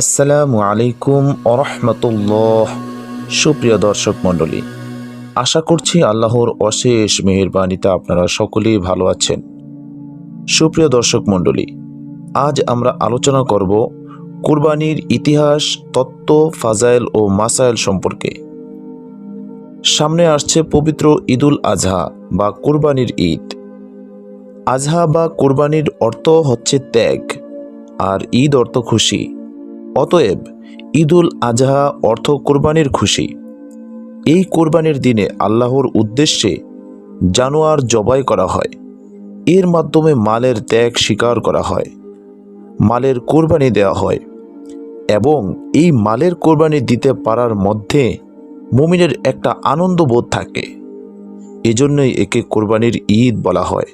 আসসালামু আলাইকুম আরহামতুল্লাহ সুপ্রিয় দর্শক মণ্ডলী, আশা করছি আল্লাহর অশেষ মেহেরবানিতে আপনারা সকলেই ভালো আছেন। সুপ্রিয় দর্শক মণ্ডলী, আজ আমরা আলোচনা করব কুরবানির ইতিহাস, তত্ত্ব, ফাজাইল ও মাসাইল সম্পর্কে। সামনে আসছে পবিত্র ঈদুল আজহা বা কুরবানির ঈদ। আজহা বা কুরবানির অর্থ হচ্ছে ত্যাগ, আর ঈদ অর্থ খুশি। অতএব ঈদুল আজহা অর্থ কোরবানির খুশি। এই কোরবানির দিনে আল্লাহর উদ্দেশ্যে জানোয়ার জবাই করা হয়। এর মাধ্যমে মালের ত্যাগ স্বীকার করা হয়। মালের কোরবানি দেওয়া হয় এবং এই মালের কোরবানি দিতে পারার মধ্যে মুমিনের একটা আনন্দ বোধ থাকে। এজন্যই একে কোরবানির ঈদ বলা হয়।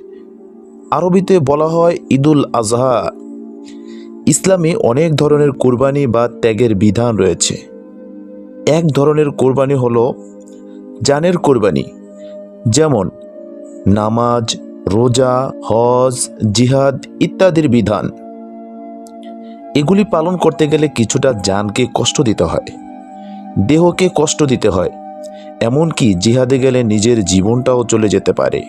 আরবিতে বলা হয় ঈদুল আজহা। ইসলামে অনেক ধরনের কোরবানি বা ত্যাগের বিধান রয়েছে। এক ধরনের কোরবানি হলো জানের কোরবানি, যেমন নামাজ, রোজা, হজ, জিহাদ ইত্যাদির বিধান। এগুলি পালন করতে গেলে কিছুটা জানকে কষ্ট দিতে হয়, দেহকে কষ্ট দিতে হয়, এমনকি জিহাদে গেলে নিজের জীবনটাও চলে যেতে পারে।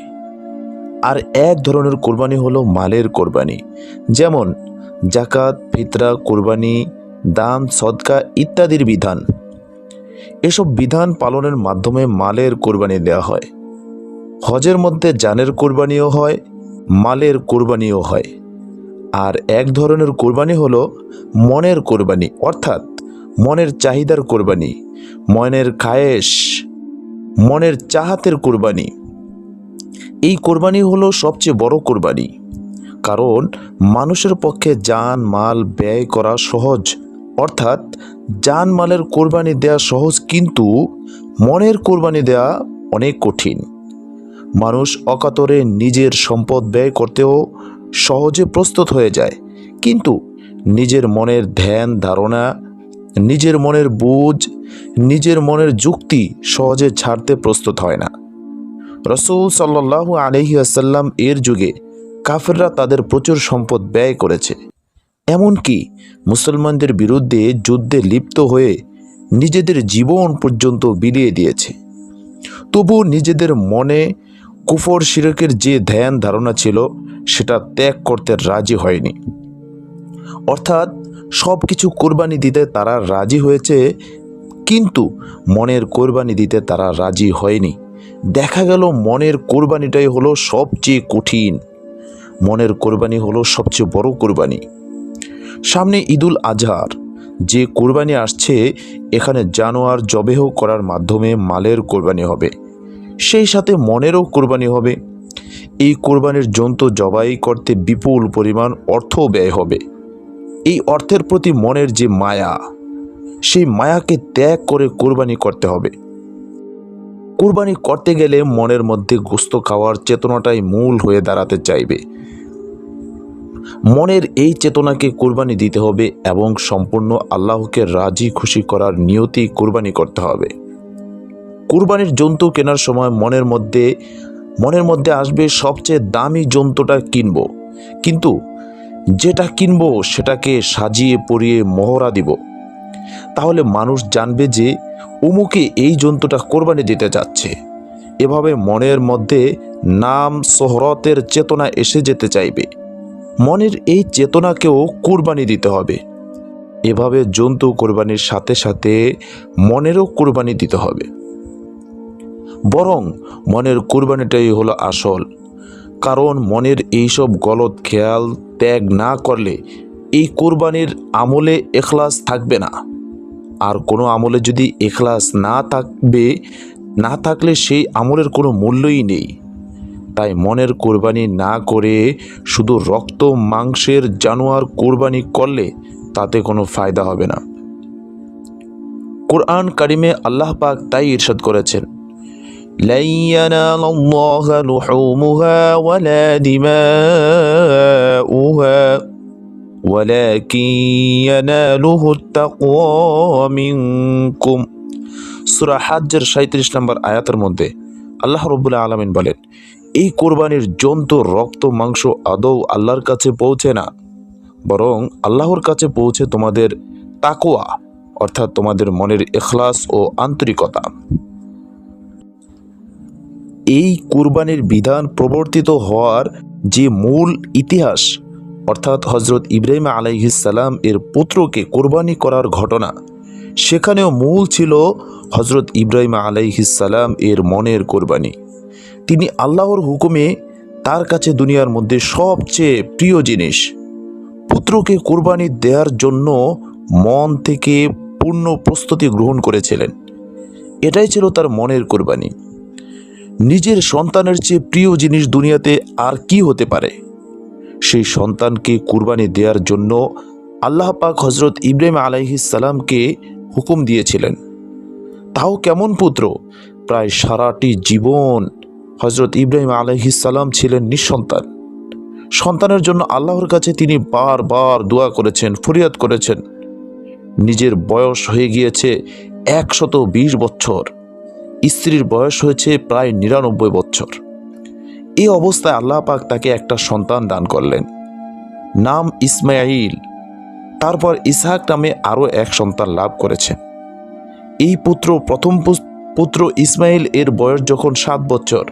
আর এক ধরনের কোরবানি হলো মালের কোরবানি। যেমন জাকাত ফিতরা, কোরবানি, দান, সদকা ইত্যাদির বিধান। এসব বিধান পালনের মাধ্যমে মালের কোরবানি দেওয়া হয়। হজের মধ্যে জানের কোরবানিও হয়, মালের কোরবানিও হয়। আর এক ধরনের কোরবানি হলো মনের কোরবানি, অর্থাৎ মনের চাহিদার কোরবানি, মনের খায়েশ, মনের চাহাতের কোরবানি। এই কোরবানি হলো সবচেয়ে বড় কোরবানি। কারণ মানুষের পক্ষে যান মাল ব্যয় করা সহজ। অর্থাৎ জান, মালের কোরবানি দেয়া সহজ, কিন্তু মনের কোরবানি দেয়া অনেক কঠিন। মানুষ অকাতরে নিজের সম্পদ ব্যয় করতেও সহজে প্রস্তুত হয়ে যায়। কিন্তু নিজের মনের ধ্যান, ধারণা, নিজের মনের বুঝ, নিজের মনের যুক্তি সহজে ছাড়তে প্রস্তুত হয় না। রসুল সাল্লাহ আলহি আসাল্লাম এর যুগে কাফেররা তাদের প্রচুর সম্পদ ব্যয় করেছে। এমনকি মুসলমানদের বিরুদ্ধে যুদ্ধে লিপ্ত হয়ে নিজেদের জীবন পর্যন্ত বিলিয়ে দিয়েছে। তবু নিজেদের মনে কুফর শিরকের যে ধ্যান ধারণা ছিল, সেটা ত্যাগ করতে রাজি হয়নি। অর্থাৎ সব কিছু কোরবানি দিতে তারা রাজি হয়েছে, কিন্তু মনের কোরবানি দিতে তারা রাজি হয়নি। দেখা গেল মনের কোরবানিটাই হলো সবচেয়ে কঠিন। মনের কোরবানি হলো সবচেয়ে বড় কোরবানি। সামনে ঈদুল আজহার, যে কোরবানি আসছে, এখানে জানোয়ার জবেহ করার মাধ্যমে মালের কোরবানি হবে। সেই সাথে মনেরও কোরবানি হবে। এই কোরবানির জন্তু জবাই করতে বিপুল পরিমাণ অর্থ ব্যয় হবে। এই অর্থের প্রতি মনের যে মায়া, সেই মায়াকে ত্যাগ করে কোরবানি করতে হবে। কোরবানি করতে গেলে মনের মধ্যে গোস্ত খাওয়ার চেতনাটাই মূল হয়ে দাঁড়াতে চাইবে। মনের এই চেতনাকে কুরবানি দিতে হবে এবং সম্পূর্ণ আল্লাহকে রাজি খুশি করার নিয়তি কুরবানি করতে হবে। কুরবানির জন্তু কেনার সময় মনের মধ্যে মনের মধ্যে আসবে সবচেয়ে দামি জন্তুটা কিনব। কিন্তু যেটা কিনব সেটাকে সাজিয়ে পরিয়ে মহড়া দিব। তাহলে মানুষ জানবে যে উমুকে এই জন্তুটা কোরবানি দিতে যাচ্ছে। এভাবে মনের মধ্যে নাম শহরতের চেতনা এসে যেতে চাইবে। মনের এই চেতনাকেও কোরবানি দিতে হবে। এভাবে জন্তু কোরবানির সাথে সাথে মনেরও কোরবানি দিতে হবে। বরং মনের কোরবানিটাই হলো আসল। কারণ মনের এইসব গলত খেয়াল ত্যাগ না করলে এই কোরবানির আমলে এখলাস থাকবে না। আর কোনো আমলে যদি এখলাস না থাকবে না থাকলে সেই আমলের কোনো মূল্যই নেই তাই মনের কোরবানি না করে শুধু রক্ত মাংসের জানোয়ার কোরবানি করলে তাতে কোনো ফায়দা হবে না কোরআন কারিমে আল্লাহ পাক তাই ইরশাদ করেছেন لن ينال الله لحومها ولا دماؤها ولكن يناله التقوى منكم সূরা হাজ্জের 37 নম্বর আয়াতের মধ্যে আল্লাহ রব্বুল আলামিন বলেন এই কোরবানির জন্তু রক্ত মাংস আদৌ আল্লাহর কাছে পৌঁছে না বরং আল্লাহর কাছে পৌঁছে তোমাদের তাকোয়া অর্থাৎ তোমাদের মনের এখলাস ও আন্তরিকতা এই কুরবানির বিধান প্রবর্তিত হওয়ার যে মূল ইতিহাস অর্থাৎ হজরত ইব্রাহিম আলাইহিসাল্লাম এর পুত্রকে কোরবানি করার ঘটনা। সেখানেও মূল ছিল হজরত ইব্রাহিম আলাইহিসাল্লাম এর মনের কোরবানি। তিনি আল্লাহর হুকুমে তার কাছে দুনিয়ার মধ্যে সবচেয়ে প্রিয় জিনিস, পুত্রকে কোরবানি দেওয়ার জন্য মন থেকে পূর্ণ প্রস্তুতি গ্রহণ করেছিলেন। এটাই ছিল তার মনের কোরবানি। নিজের সন্তানের চেয়ে প্রিয় জিনিস দুনিয়াতে আর কি হতে পারে? সেই সন্তানকে কুরবানি দেওয়ার জন্য আল্লাহ পাক হজরত ইব্রাহিম আলাইহিস সালামকে হুকুম দিয়েছিলেন। তাও কেমন পুত্র? প্রায় সারাটি জীবন হজরত ইব্রাহিম আলাইহিস সালাম ছিলেন নিঃসন্তান। সন্তানের জন্য আল্লাহর কাছে তিনি বারবার দোয়া করেছেন, ফরিয়াদ করেছেন। নিজের বয়স হয়ে গিয়েছে একশত বিশ বছর। স্ত্রীর বয়স হয়েছে প্রায় নিরানব্বই বছর। এই অবস্থায় আল্লাহ পাক তাকে একটা সন্তান দান করলেন। নাম ইসমাইল তারপর ইসহাক নামে আরও এক সন্তান লাভ করেছেন। এই পুত্র, প্রথম পুত্র ইসমাইল এর বয়স যখন সাত বছর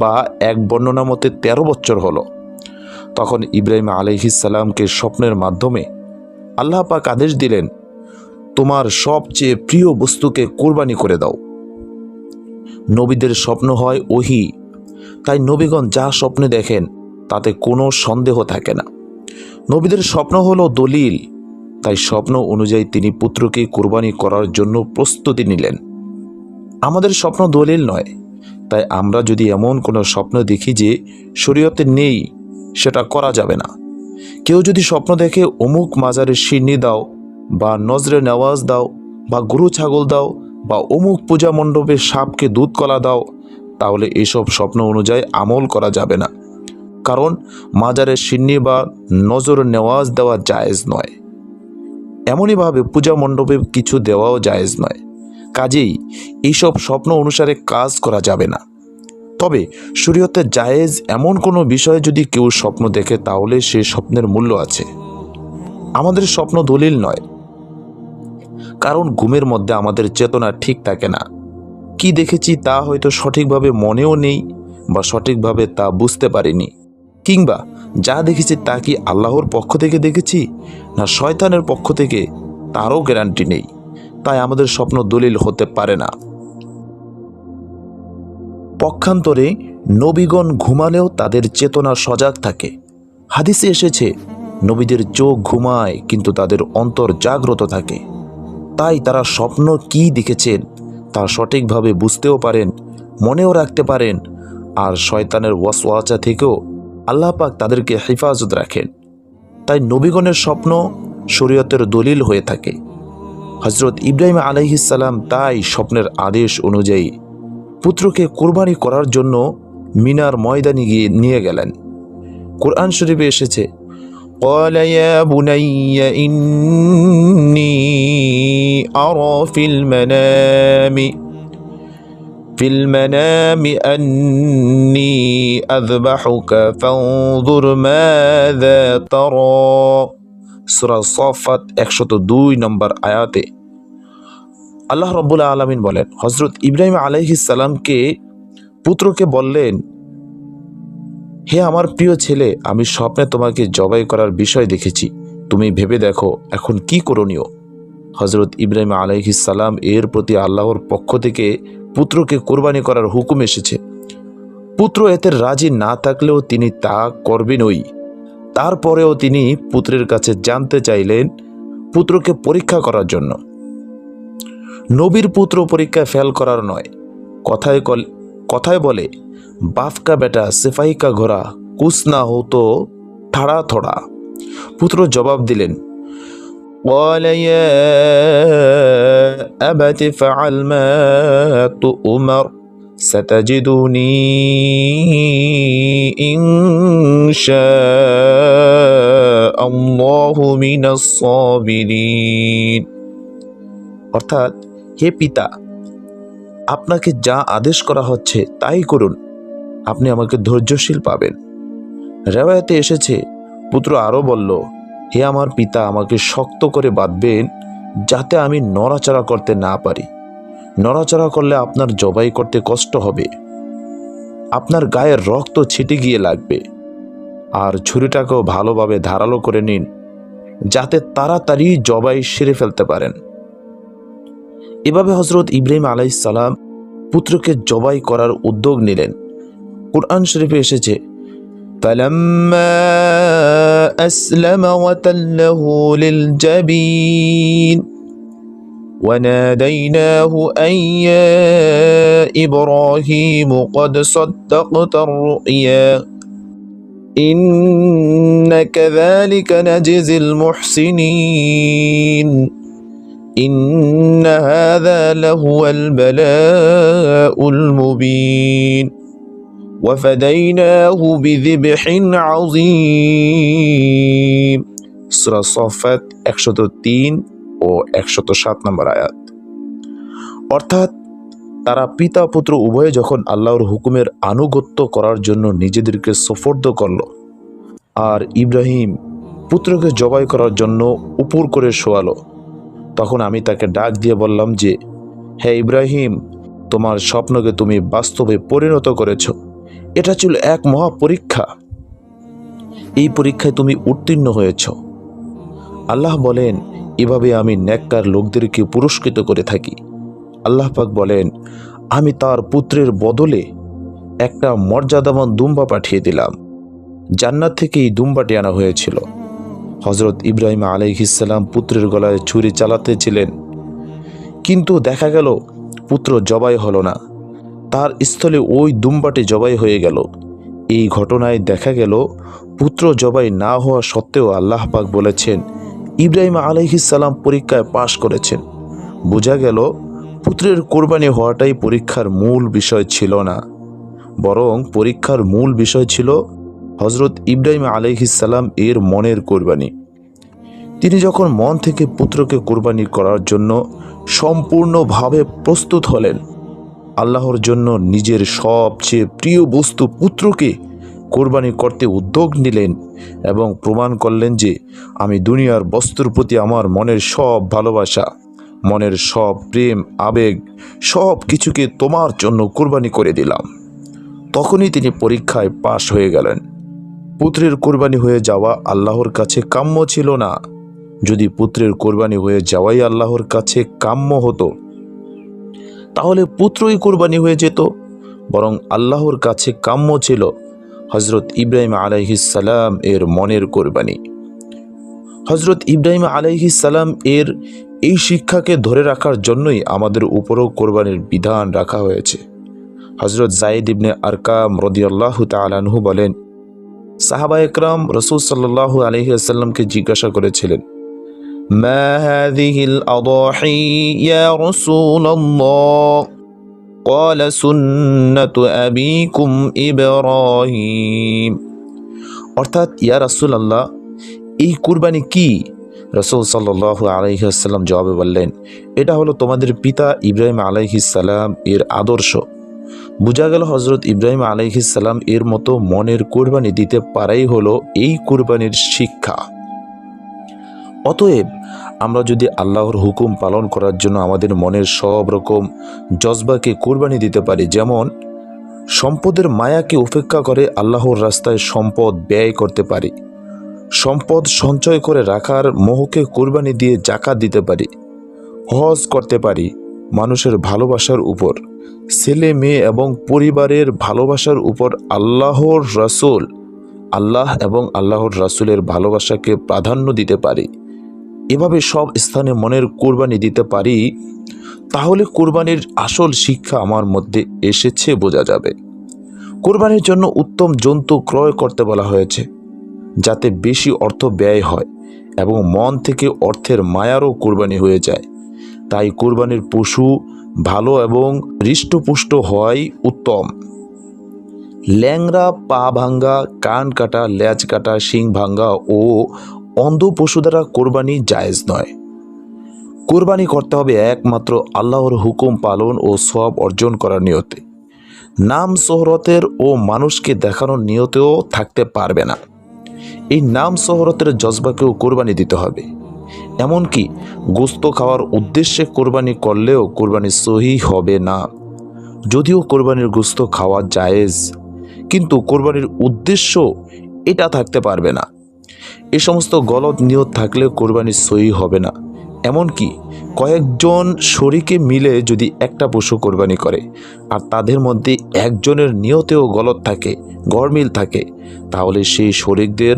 বা এক বর্ণনা মতে তেরো বছর হলো, তখন ইব্রাহিম আলহিসাল্লামকে স্বপ্নের মাধ্যমে আল্লাহ পাক আদেশ দিলেন, তোমার সবচেয়ে প্রিয় বস্তুকে কোরবানি করে দাও। নবীদের স্বপ্ন হয় ওহি তাই নবীগণ যা স্বপ্নে দেখেন, তাতে কোনো সন্দেহ থাকে না। নবীদের স্বপ্ন হলো দলিল, তাই স্বপ্ন অনুযায়ী তিনি পুত্রকে কোরবানি করার জন্য প্রস্তুতি নিলেন। আমাদের স্বপ্ন দলিল নয়, তাই আমরা যদি এমন কোনো স্বপ্ন দেখি যে শরীয়তে নেই, সেটা করা যাবে না। কেউ যদি স্বপ্ন দেখে অমুক মাজারে সিন্নি দাও, বা নজরে নেওয়াজ দাও, বা গরু ছাগল দাও, বা অমুক পূজা মণ্ডপে সাপকে দুধ কলা দাও তাহলে এসব স্বপ্ন অনুযায়ী আমল করা যাবে না। কারণ মাজারে সিন্নি বা নজর নেওয়াজ দেওয়া জায়েজ নয়। এমনইভাবে পূজা মণ্ডপে কিছু দেওয়াও জায়েজ নয়। কাজেই এইসব স্বপ্ন অনুসারে কাজ করা যাবে না। তবে শরীয়তে জায়েজ এমন কোনো বিষয়ে যদি কেউ স্বপ্ন দেখে, তাহলে সে স্বপ্নের মূল্য আছে। আমাদের স্বপ্ন দলিল নয়। কারণ ঘুমের মধ্যে আমাদের চেতনা ঠিক থাকে না। কি দেখেছি তা হয়তো সঠিকভাবে মনেও নেই বা সঠিকভাবে তা বুঝতে পারিনি। কিংবা যা দেখেছি তা কি আল্লাহর পক্ষ থেকে দেখেছি, না শয়তানের পক্ষ থেকে তারও গ্যারান্টি নেই। তাই আমাদের স্বপ্ন দলিল হতে পারে না। পক্ষান্তরে নবীগণ ঘুমালেও তাদের চেতনা সজাগ থাকে। হাদিসে এসেছে, নবীদের চোখ ঘুমায়, কিন্তু তাদের অন্তর জাগ্রত থাকে। তাই তারা স্বপ্ন কি দেখেছেন তা সঠিকভাবে বুঝতেও পারেন, মনেও রাখতে পারেন, আর শয়তানের ওয়াসওয়াচা থেকেও আল্লাহ পাক তাদেরকে হেফাজত রাখেন। তাই নবীগণের স্বপ্ন শরীয়তের দলিল হয়ে থাকে। হজরত ইব্রাহিম আলাইহিসাল্লাম তাই স্বপ্নের আদেশ অনুযায়ী পুত্রকে কোরবানি করার জন্য মিনার ময়দানে গিয়ে নিয়ে গেলেন। কোরআন শরীফে এসেছে قال يا بني إني أرى في المنام في المنام أني أذبحك فانظر ماذا ترى সুরা সফাত একশত দুই নম্বর আয়াতে আল্লাহ রব্বুল্লাহ আলমিন বলেন হজরত ইব্রাহিম আলাইহিস সালামকে পুত্রকে বললেন হে আমার প্রিয় ছেলে, আমি স্বপ্নে তোমাকে জবাই করার বিষয় দেখেছি। তুমি ভেবে দেখো, এখন কি করণীয়? হজরত ইব্রাহিম সালাম এর প্রতি আল্লাহর পক্ষ থেকে পুত্রকে কোরবানি করার হুকুম এসেছে। পুত্র এতে রাজি না থাকলেও তিনি তা করবেনই তারপরেও তিনি পুত্রের কাছে জানতে চাইলেন পুত্রকে পরীক্ষা করার জন্য। নবীর পুত্র পরীক্ষায় ফেল করার নয়। কথায় কথায় বলে বাপ কা বেটা সিপাহী কা ঘোড়া কুছ না হতো ঠাড়া থোড়া পুত্র জবাব দিলেন قال يا أبت فعل ما تؤمر ستجدني إن شاء الله من الصابرين অর্থাৎ হে পিতা আপনাকে যা আদেশ করা হচ্ছে তাই করুন আপনি আমাকে ধৈর্যশীল পাবেন। রেওয়ায়তে এসেছে, পুত্র আরও বলল, হে আমার পিতা আমাকে শক্ত করে বাঁধবেন যাতে আমি নড়াচড়া করতে না পারি। নড়াচড়া করলে আপনার জবাই করতে কষ্ট হবে। আপনার গায়ের রক্ত ছিটে গিয়ে লাগবে। আর ছুরিটাকেও ভালোভাবে ধারালো করে নিন, যাতে তাড়াতাড়ি জবাই সেরে ফেলতে পারেন। এভাবে হজরত ইব্রাহিম আলাইসালাম পুত্রকে জবাই করার উদ্যোগ নিলেন। কুরআন শরীফে এসেছে فلما أسلم وتله للجبين وناديناه أن يا إبراهيم قد صدقت الرؤيا إن كذلك نجزي المحسنين إن هذا لهو البلاء المبين وفديناه بذبح عظيم سورة صفات একশত তিন ও একশত সাত নম্বর আয়াত অর্থাৎ তারা পিতা পুত্র উভয়ে যখন আল্লাহর হুকুমের আনুগত্য করার জন্য নিজেদেরকে সফর্দ করল আর ইব্রাহিম পুত্রকে জবাই করার জন্য উপর করে শোয়ালো তখন আমি তাকে ডাক দিয়ে বললাম যে হে ইব্রাহিম তোমার স্বপ্নকে তুমি বাস্তবে পরিণত করেছ এটা ছিল এক মহা পরীক্ষা এই পরীক্ষায় তুমি উত্তীর্ণ হয়েছ। আল্লাহ বলেন, এভাবে আমি ন্যাক্কার লোকদেরকে পুরস্কৃত করে থাকি। আল্লাহ পাক বলেন, আমি তার পুত্রের বদলে একটা মর্যাদাবান দুম্বা পাঠিয়ে দিলাম। জান্নাত থেকে এই দুম্বাটি আনা হয়েছিল। হজরত ইব্রাহিম আলাইহিসাল্লাম পুত্রের গলায় ছুরি চালাতে ছিলেন। কিন্তু দেখা গেল, পুত্র জবাই হলো না। তার স্থলে ওই দুম্বাটি জবাই হয়ে গেল। এই ঘটনায় দেখা গেল, পুত্র জবাই না হওয়া সত্ত্বেও আল্লাহ পাক বলেছেন, ইব্রাহিম আলাইহিসাল্লাম পরীক্ষায় পাশ করেছেন। বোঝা গেল, পুত্রের কোরবানি হওয়াটাই পরীক্ষার মূল বিষয় ছিল না। বরং পরীক্ষার মূল বিষয় ছিল হজরত ইব্রাহিম আলাইহিসাল্লাম এর মনের কোরবানি। তিনি যখন মন থেকে পুত্রকে কোরবানি করার জন্য সম্পূর্ণভাবে প্রস্তুত হলেন আল্লাহর জন্য নিজের সবচেয়ে প্রিয় বস্তু পুত্রকে কোরবানি করতে উদ্যোগ নিলেন এবং প্রমাণ করলেন যে আমি দুনিয়ার বস্তুর প্রতি আমার মনের সব ভালোবাসা, মনের সব প্রেম, আবেগ, সব কিছুকে তোমার জন্য কোরবানি করে দিলাম। তখনই তিনি পরীক্ষায় পাশ হয়ে গেলেন। পুত্রের কোরবানি হয়ে যাওয়া আল্লাহর কাছে কাম্য ছিল না। যদি পুত্রের কোরবানি হয়ে যাওয়াই আল্লাহর কাছে কাম্য হতো তাহলে পুত্রই কোরবানি হয়ে যেত। বরং আল্লাহর কাছে কাম্য ছিল হজরত ইব্রাহিম আলাইহিসাল্লাম এর মনের কোরবানি। হজরত ইব্রাহিম আলাইহিসাল্লাম এর এই শিক্ষাকে ধরে রাখার জন্যই আমাদের উপরও কোরবানির বিধান রাখা হয়েছে। হজরত জাইদ ইবনে আরকাম রদিয়াল্লাহ তালানহু বলেন সাহাবা একরাম রসুল সাল্লাহ আলহিহাসাল্লামকে জিজ্ঞাসা করেছিলেন ما هذه الأضاحي يا رسول الله قال سنة أبيكم إبراهيم অর্থাৎ ইয়া রাসুল আল্লাহ এই কুরবানি কি রসুল সাল্লাহ আলহিহাসাল্লাম জবাবে বললেন এটা হলো তোমাদের পিতা ইব্রাহিম আলাইহিসাল্লাম এর আদর্শ বোঝা গেল হজরত ইব্রাহিম আলাইহিসাল্লাম এর মতো মনের কোরবানি দিতে পারাই হলো এই কোরবানির শিক্ষা অতএব আমরা যদি আল্লাহর হুকুম পালন করার জন্য আমাদের মনের সব রকম জজবাকে কোরবানি দিতে পারি, যেমন সম্পদের মায়াকে উপেক্ষা করে আল্লাহর রাস্তায় সম্পদ ব্যয় করতে পারি, সম্পদ সঞ্চয় করে রাখার মোহকে কোরবানি দিয়ে জাকাত দিতে পারি, হজ করতে পারি মানুষের ভালোবাসার উপর, ছেলে মেয়ে এবং পরিবারের ভালোবাসার উপর আল্লাহর রাসূল, আল্লাহ এবং আল্লাহর রাসূলের ভালোবাসাকে প্রাধান্য দিতে পারি। এভাবে সব স্থানে মনের কোরবানি দিতে পারি, তাহলে কোরবানির আসল শিক্ষা আমার মধ্যে এসেছে বোঝা যাবে। কোরবানির জন্য উত্তম জন্তু ক্রয় করতে বলা হয়েছে, যাতে বেশি অর্থ ব্যয় হয় এবং মন থেকে অর্থের মায়ারও কোরবানি হয়ে যায়। তাই কোরবানির পশু ভালো এবং হৃষ্টপুষ্ট হওয়াই উত্তম। ল্যাংরা পা ভাঙ্গা, কান কাটা, ল্যাজ কাটা, শিং ভাঙ্গা ও অন্ধ পশু দ্বারা কোরবানি জায়েজ নয়। কোরবানি করতে হবে একমাত্র আল্লাহর হুকুম পালন ও সব অর্জন করার নিয়তে। নাম শহরতের ও মানুষকে দেখানোর নিয়তেও থাকতে পারবে না। এই নাম শহরতের জজবাকেও কোরবানি দিতে হবে। এমনকি গোস্ত খাওয়ার উদ্দেশ্যে কোরবানি করলেও কোরবানি সহি হবে না। যদিও কোরবানির গোস্ত খাওয়া জায়েজ, কিন্তু কোরবানির উদ্দেশ্য এটা থাকতে পারবে না। এ সমস্ত গলত নিয়ত থাকলে কোরবানি সহি হবে না। এমনকি কয়েকজন শরীকে মিলে যদি একটা পশু কোরবানি করে, আর তাদের মধ্যে একজনের নিয়তেও গলত থাকে গরমিল থাকে, তাহলে সেই শরিকদের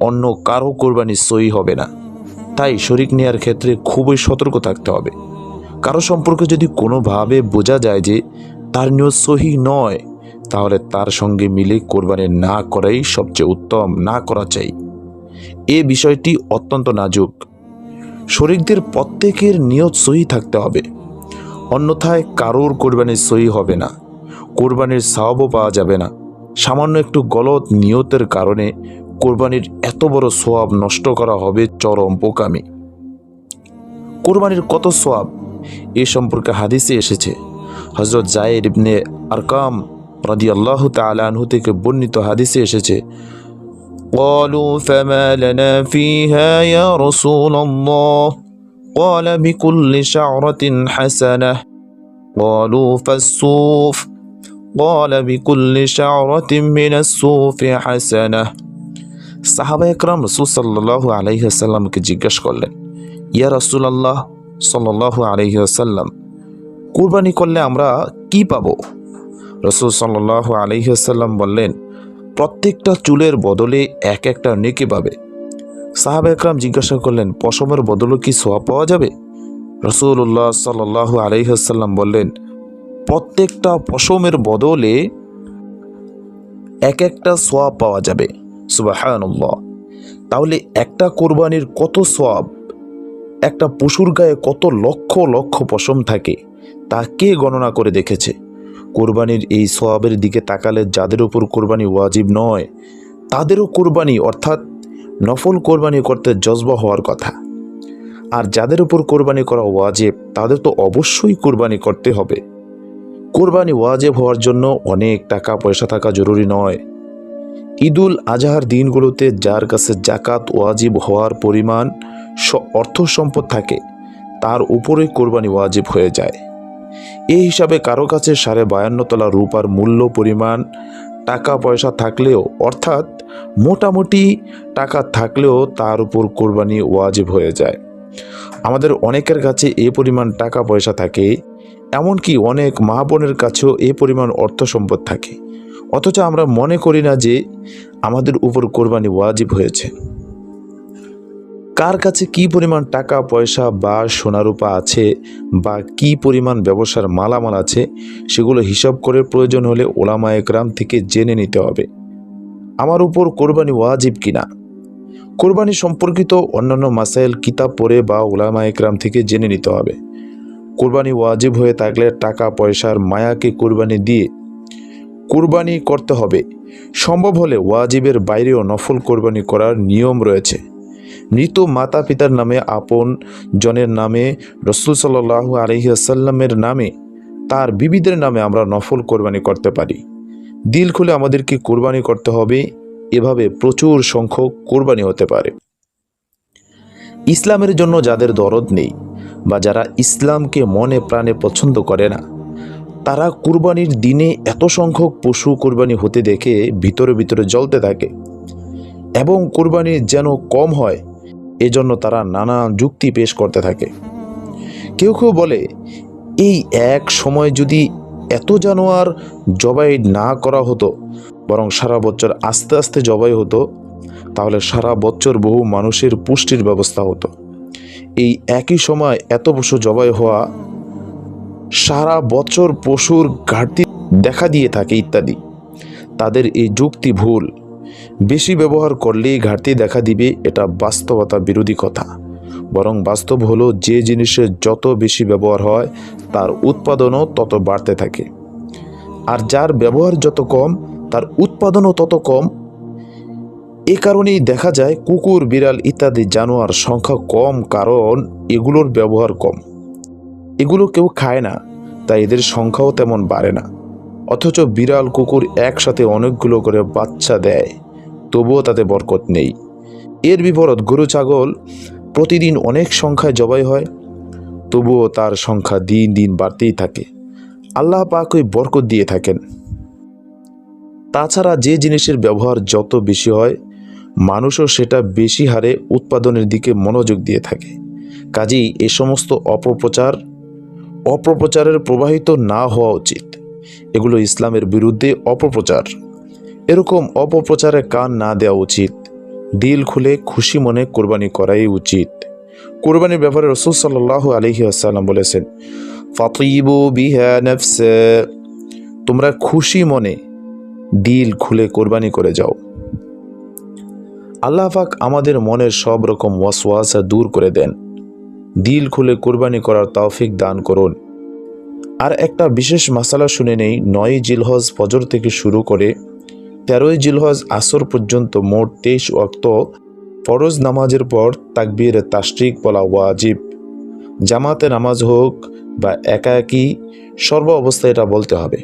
অন্য কারও কোরবানি সহি হবে না। তাই শরিক নেওয়ার ক্ষেত্রে খুবই সতর্ক থাকতে হবে। কারও সম্পর্কে যদি কোনোভাবে বোঝা যায় যে তার নিয়ত সহি নয়, তাহলে তার সঙ্গে মিলে কোরবানি না করাই সবচেয়ে উত্তম, না করা চাই। এ বিষয়টি অত্যন্ত নাজুক। শরিকদের প্রত্যেকের নিয়ত সহি থাকতে হবে। অন্যথায় কারোর কোরবানির সহি হবে না। কোরবানির সাওয়াবও পাওয়া যাবে না। সামান্য একটু গলত নিয়তের কারণে কোরবানির এত বড় সোয়াব নষ্ট করা হবে চরম বোকামি কোরবানির কত সোয়াব এ সম্পর্কে হাদিসে এসেছে। হজরত জায়ের ইবনে আরকাম রাদি আল্লাহ তালানহু থেকে বর্ণিত হাদিসে এসেছে قالوا فما لنا فيها يا رسول الله قال بكل شعرة حسنة قالوا فالصوف قال بكل شعرة من الصوف حسنة সাহাবা একরাম রসুল সাল্লাহ আলহিহাসাল্লামকে জিজ্ঞাসা করলেন ইয়া রসুল আল্লাহ সাল্লাহ আলহিহাসাল্লাম কুরবানি করলে আমরা কি পাবো রসুল সাল্লাহ আলহিহাসাল্লাম বললেন প্রত্যেকটা চুলের বদলে এক একটা নেকে পাবে। সাহাবা একরাম জিজ্ঞাসা করলেন, পশমের বদলে কি সোয়া পাওয়া যাবে? রসুল্লাহ সাল্লাহ আলহিহাসাল্লাম বললেন, প্রত্যেকটা পশমের বদলে এক একটা সোয়াব পাওয়া যাবে। সুবাহানুল্লাহ। তাহলে একটা কোরবানির কত সোয়াব, একটা পশুর গায়ে কত লক্ষ লক্ষ পশম থাকে, তা কে গণনা করে দেখেছে? কোরবানির এই সোয়াবের দিকে তাকালে যাদের উপর কোরবানি ওয়াজিব নয়, তাদেরও কোরবানি অর্থাৎ নফল কোরবানি করতে জজবা হওয়ার কথা। আর যাদের উপর কোরবানি করা ওয়াজেব, তাদের তো অবশ্যই কোরবানি করতে হবে। কোরবানি ওয়াজেব হওয়ার জন্য অনেক টাকা পয়সা থাকা জরুরি নয়। ঈদুল আজহার দিনগুলোতে যার কাছে জাকাত ওয়াজিব হওয়ার পরিমাণ অর্থ সম্পদ থাকে, তার উপরে কোরবানি ওয়াজিব হয়ে যায়। এই হিসাবে কারও কাছে সাড়ে বায়ান্ন তলা রূপার মূল্য পরিমাণ টাকা পয়সা থাকলেও, অর্থাৎ মোটামুটি টাকা থাকলেও তার উপর কোরবানি ওয়াজিব হয়ে যায়। আমাদের অনেকের কাছে এ পরিমাণ টাকা পয়সা থাকে, এমনকি অনেক মা বোনের কাছেও এ পরিমাণ অর্থ সম্পদ থাকে। অথচ আমরা মনে করি না যে আমাদের উপর কোরবানি ওয়াজিব হয়েছে। কার কাছে কি পরিমাণ টাকা, পয়সা বা সোনারূপা আছে বা কি পরিমাণ ব্যবসার মালামাল আছে, সেগুলো হিসাব করে প্রয়োজন হলে ওলামা একরাম থেকে জেনে নিতে হবে। আমার উপর কোরবানি ওয়াজিব কিনা? কোরবানি সম্পর্কিত অন্যান্য মাসাইল, কিতাব পড়ে বা ওলামা একরাম থেকে জেনে নিতে হবে। কোরবানি ওয়াজিব হয়ে থাকলে টাকা, পয়সার মায়াকে কোরবানি দিয়ে কোরবানি করতে হবে। সম্ভব হলে ওয়াজিবের বাইরেও নফল কোরবানি করার নিয়ম রয়েছে। মৃত মাতা পিতার নামে, আপন জনের নামে, রসুল সাল্লাহ আলহিহাসাল্লামের নামে, তার বিবিদের নামে আমরা নফল কোরবানি করতে পারি। দিল খুলে আমাদেরকে কোরবানি করতে হবে, এভাবে প্রচুর সংখ্যক কোরবানি হতে পারে। ইসলামের জন্য যাদের দরদ নেই বা যারা ইসলামকে মনে প্রাণে পছন্দ করে না, তারা কুরবানির দিনে এত সংখ্যক পশু কোরবানি হতে দেখে ভিতরে ভিতরে জ্বলতে থাকে। এবং কোরবানি যেন কম হয়, এজন্য তারা নানা যুক্তি পেশ করতে থাকে। কেউ কেউ বলে, এই এক সময় যদি এত জানোয়ার জবাই না করা হতো, বরং সারা বছর আস্তে আস্তে জবাই হতো, তাহলে সারা বছর বহু মানুষের পুষ্টির ব্যবস্থা হতো। এই একই সময় এত পশু জবাই হওয়া, সারা বছর পশুর ঘাটতি দেখা দিয়ে থাকে ইত্যাদি। তাদের এই যুক্তি ভুল। বেশি ব্যবহার করলেই ঘাটতি দেখা দিবে, এটা বাস্তবতা বিরোধী কথা। বরং বাস্তব হলো যে জিনিসের যত বেশি ব্যবহার হয়, তার উৎপাদনও তত বাড়তে থাকে। আর যার ব্যবহার যত কম, তার উৎপাদনও তত কম। এ কারণেই দেখা যায়, কুকুর, বিড়াল ইত্যাদি জানোয়ার সংখ্যা কম, কারণ এগুলোর ব্যবহার কম। এগুলো কেউ খায় না, তাই এদের সংখ্যাও তেমন বাড়ে না। অথচ বিড়াল, কুকুর একসাথে অনেকগুলো করে বাচ্চা দেয়। তবুও তাতে বরকত নেই। এর বিপরীত গরু ছাগল প্রতিদিন অনেক সংখ্যায় জবাই হয়, তবুও তার সংখ্যা দিন দিন বাড়তেই থাকে। আল্লাহ পাক ওই বরকত দিয়ে থাকেন। তাছাড়া যে জিনিসের ব্যবহার যত বেশি হয়, মানুষও সেটা বেশি হারে উৎপাদনের দিকে মনোযোগ দিয়ে থাকে। কাজেই এ সমস্ত অপপ্রচার, অপপ্রচারের প্রবাহিত না হওয়া উচিত। এগুলো ইসলামের বিরুদ্ধে অপপ্রচার। এরকম অপপ্রচারে কান না দেওয়া উচিত। দিল খুলে খুশি মনে কোরবানি করাই উচিত। কোরবানির ব্যাপারে রসুল সাল্লাহ আলহি আসাল্লাম বলেছেন, ফাতিবু বিহা নফসে। তোমরা খুশি মনে দিল খুলে কোরবানি করে যাও। আল্লাহ পাক আমাদের মনের সব রকম ওয়াসওয়াসা দূর করে দেন। দিল খুলে কোরবানি করার তৌফিক দান করুন। আর একটা বিশেষ মাসালা শুনে নেই, নয় জিলহজ ফজর থেকে শুরু করে তেরোই জিলহজ আসর পর্যন্ত মোট তেইশ ওয়াক্ত ফরজ নামাজের পর তাকবীর তাস্ট্রিক বলা ওয়াজিব। জামাতে নামাজ হোক বা একা একই সর্ব অবস্থায় এটা বলতে হবে।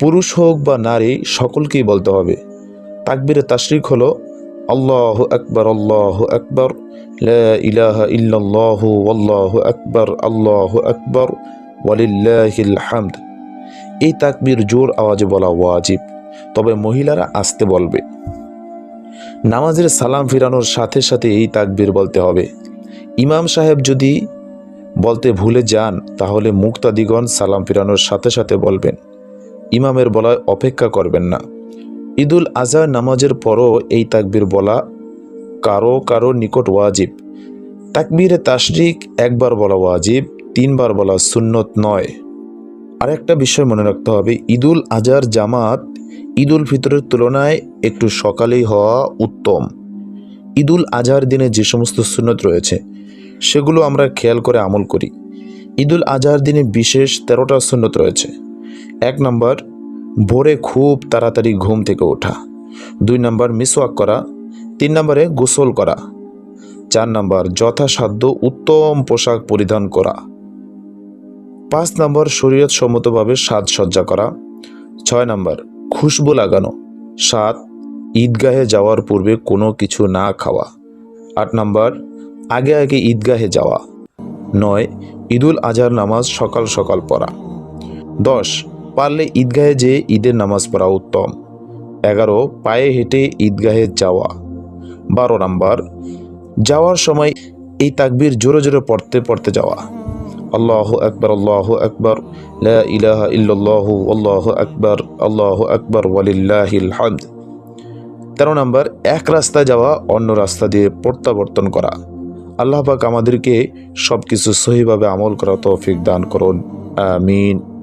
পুরুষ হোক বা নারী, সকলকেই বলতে হবে। তাকবীরে, তাশরিক হলো আল্লাহ আকবর আল্লাহ আকবর ইলাহা ইল্লাল্লাহ আল্লাহু আকবর, আল্লাহ আকবর, ওয়ালিল্লাহিল হামদ। এই তাকবীর জোর আওয়াজে বলা ওয়াজিব। তবে মহিলারা আসতে বলবে। নামাজের সালাম ফিরানোর সাথে সাথে এই তাকবীর বলতে হবে। ইমাম সাহেব যদি বলতে ভুলে যান, তাহলে মুক্তাদিগণ সালাম ফিরানোর সাথে সাথে বলবেন। ইমামের বলায় অপেক্ষা করবেন না। ঈদুল আজহার নামাজের পরও এই তাকবীর বলা কারও কারও নিকট ওয়াজিব। তাকবীরে তাশরিক একবার বলা ওয়াজিব, তিনবার বলা সুন্নত নয়। আরেকটা বিষয় মনে রাখতে হবে, ঈদুল আজহার জামাত ঈদুল ফিতরের তুলনায় একটু সকালেই হওয়া উত্তম। ঈদুল আজহার দিনে যে সমস্ত সুন্নত রয়েছে, সেগুলো আমরা খেয়াল করে আমল করি। ঈদুল আজহার দিনে বিশেষ তেরোটা সুন্নত রয়েছে। এক নম্বর, ভোরে খুব তাড়াতাড়ি ঘুম থেকে ওঠা। দুই নম্বর, মিসওয়াক করা। তিন নম্বরে, গোসল করা। চার নম্বর, যথাসাধ্য উত্তম পোশাক পরিধান করা। পাঁচ নম্বর শরীয়ত সম্মতভাবে সাজসজ্জা করা। ছয় নম্বর খুশবু লাগানো। সাত, ঈদগাহে যাওয়ার পূর্বে কোনো কিছু না খাওয়া। আট নম্বর, আগে আগে ঈদগাহে যাওয়া। নয়, ঈদুল আজহার নামাজ সকাল সকাল পড়া। দশ, পারলে ঈদগাহে যেয়ে ঈদের নামাজ পড়া উত্তম। এগারো, পায়ে হেঁটে ঈদগাহে যাওয়া। বারো নাম্বার, যাওয়ার সময় এই তাকবির জোরে জোরে পড়তে পড়তে যাওয়া। আল্লাহ আকবর আল্লাহ আকবর লাহ ইহ আল্লাহ আকবর আল্লাহ আকবর, ওয়ালিল্লাহিল তেরো নম্বর, এক রাস্তা যাওয়া, অন্য রাস্তা দিয়ে প্রত্যাবর্তন করা। আল্লাহ পাক আমাদেরকে সব কিছু সহিভাবে আমল করা তৌফিক দান করুন। আমিন।